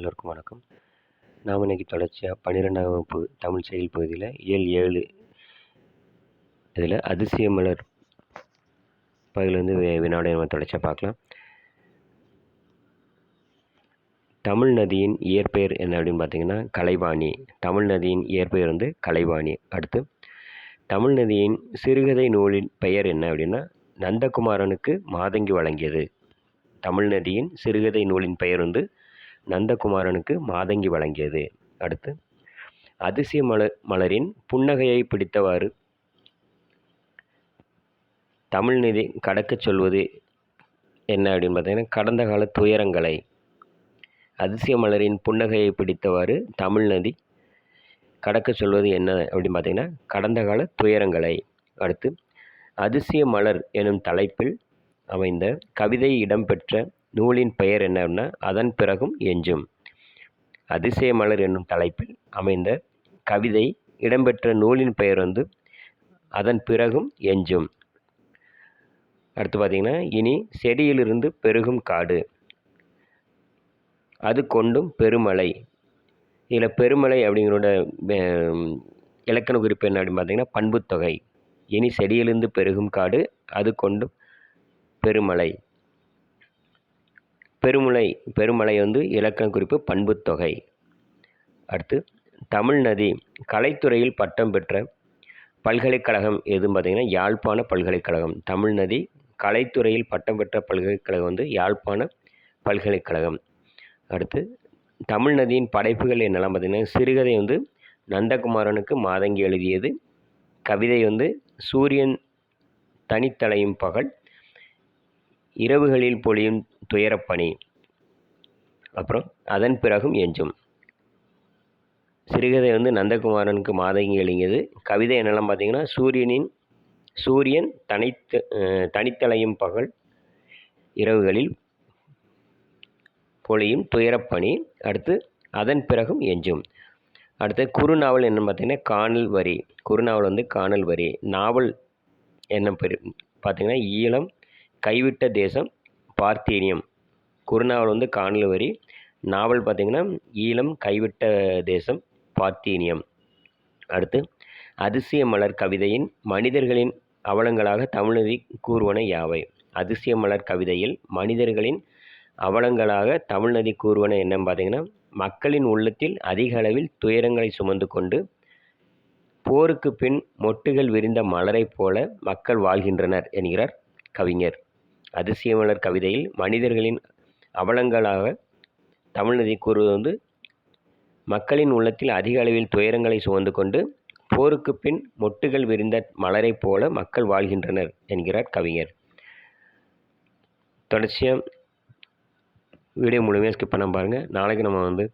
எல்லோருக்கும் வணக்கம். நாம் இன்றைக்கி தொடர்ச்சியாக பன்னிரெண்டாம் வகுப்பு தமிழ் செயல் பகுதியில் இயல் ஏழு இதில் அதிசய மலர் பகுதியிலேருந்து வினாடை நம்ம தொடர்ச்சியாக பார்க்கலாம். தமிழ் நதியின் இயற்பெயர் என்ன அப்படின்னு பார்த்தீங்கன்னா கலைவாணி. தமிழ் நதியின் இயற்பெயர் வந்து கலைவாணி. அடுத்து தமிழ் நதியின் சிறுகதை நூலின் பெயர் என்ன அப்படின்னா நந்தகுமாரனுக்கு மாதங்கி வழங்கியது. தமிழ் நதியின் சிறுகதை நூலின் பெயர் வந்து நந்தகுமாரனுக்கு மாதங்கி வழங்கியது. அடுத்து அதிசய மலர் மலரின் புன்னகையை பிடித்தவாறு தமிழ் நிதி கடக்கச் சொல்வது என்ன அப்படின்னு பார்த்தீங்கன்னா கடந்த கால துயரங்களை அதிசய மலரின் புன்னகையை பிடித்தவாறு தமிழ் நதி கடக்க சொல்வது என்ன அப்படின்னு பார்த்தீங்கன்னா கடந்த கால துயரங்களை. அடுத்து அதிசய மலர் எனும் தலைப்பில் அமைந்த கவிதை இடம்பெற்ற நூலின் பெயர் என்னன்னா அதன் பிறகும் எஞ்சும் அதிசய மலர் என்னும் தலைப்பில் அமைந்த கவிதை இடம்பெற்ற நூலின் பெயர் வந்து அதன் பிறகும் எஞ்சும் அடுத்து பார்த்திங்கன்னா இனி செடியிலிருந்து பெருகும் காடு அது கொண்டும் பெருமலை இதில் பெருமலை அப்படிங்கிறோட இலக்கண குறிப்பு என்ன அப்படின்னு பார்த்தீங்கன்னா பண்புத்தொகை இனி செடியிலிருந்து பெருகும் காடு அது கொண்டும் பெருமலை. பெருமலை பெருமலை வந்து இலக்கண குறிப்பு பண்புத்தொகை அடுத்து தமிழ் நதி கலைத்துறையில் பட்டம் பெற்ற பல்கலைக்கழகம் எதுன்னு பார்த்திங்கன்னா யாழ்ப்பாண பல்கலைக்கழகம். தமிழ் நதி கலைத்துறையில் பட்டம் பெற்ற பல்கலைக்கழகம் வந்து யாழ்ப்பாண பல்கலைக்கழகம். அடுத்து தமிழ் நதியின் படைப்புகள் என்னெல்லாம் பார்த்திங்கன்னா சிறுகதை வந்து நந்தகுமாரனுக்கு மாதங்கி எழுதியது. கவிதை வந்து சூரியன் தனித்தலையும் பகல் இரவுகளில் பொழியும் துயரப்பணி. அப்புறம் அதன் பிறகும் எஞ்சும். சிறுகதை வந்து நந்தகுமாரனுக்கு மாதங்கி எழுங்கியது. கவிதை என்னெல்லாம் பார்த்தீங்கன்னா சூரியனின் சூரியன் தனித்து தனித்தலையும் பகல் இரவுகளில் பொழியும் துயரப்பணி. அடுத்து அதன் பிறகும் எஞ்சும். அடுத்து குறுநாவல் என்ன பார்த்தீங்கன்னா காணல் வரி. குறுநாவல் வந்து காணல் வரி. நாவல் என்ன பெரு பார்த்தீங்கன்னா ஈழம் கைவிட்ட தேசம் பார்த்தீனியம். குறுநாவல் வந்து காணல் வரி. நாவல் பார்த்திங்கன்னா ஈழம் கைவிட்ட தேசம் பார்த்தீனியம். அடுத்து அதிசய மலர் கவிதையின் மனிதர்களின் அவலங்களாக தமிழ்நதி கூறுவன யாவை? அதிசய மலர் கவிதையில் மனிதர்களின் அவலங்களாக தமிழ்நதி கூறுவன என்னன்னு பார்த்தீங்கன்னா மக்களின் உள்ளத்தில் அதிக அளவில் துயரங்களை சுமந்து கொண்டு போருக்கு பின் மொட்டுகள் விரிந்த மலரைப் போல மக்கள் வாழ்கின்றனர் என்கிறார் கவிஞர். அதிசயமலர் கவிதையில் மனிதர்களின் அவலங்களாக தமிழ்நதி கூறுவது வந்து மக்களின் உள்ளத்தில் அதிக அளவில் துயரங்களை சுமந்து கொண்டு போருக்கு பின் மொட்டுகள் விரிந்த மலரைப் போல மக்கள் வாழ்கின்றனர் என்கிறார் கவிஞர். தொடர்ச்சியாக வீடியோ முழுமையாக ஸ்கிப் பண்ண பாருங்கள் நாளைக்கு நம்ம வந்து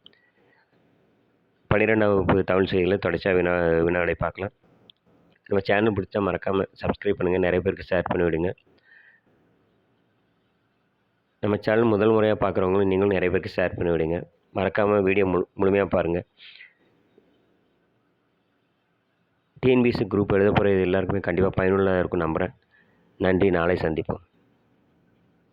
பன்னிரெண்டாம் வகுப்பு தமிழ் செய்திகளை தொடர்ச்சியாக வினா வினாடை பார்க்கலாம். நம்ம சேனல் பிடிச்சா மறக்காமல் சப்ஸ்கிரைப் பண்ணுங்கள் நிறைய பேருக்கு ஷேர் பண்ணிவிடுங்க. நம்ம சேனல் முதல் முறையாக பார்க்குறவங்களும் நீங்களும் நிறைய பேருக்கு ஷேர் பண்ணி விடுங்க மறக்காமல் வீடியோ முழு முழுமையாக பாருங்கள் டிஎன்பிசி குரூப் எழுத போகிற எல்லாருக்குமே கண்டிப்பாக பயனுள்ளதாக இருக்கும் நம்புகிறேன் நன்றி நாளை சந்திப்போம்.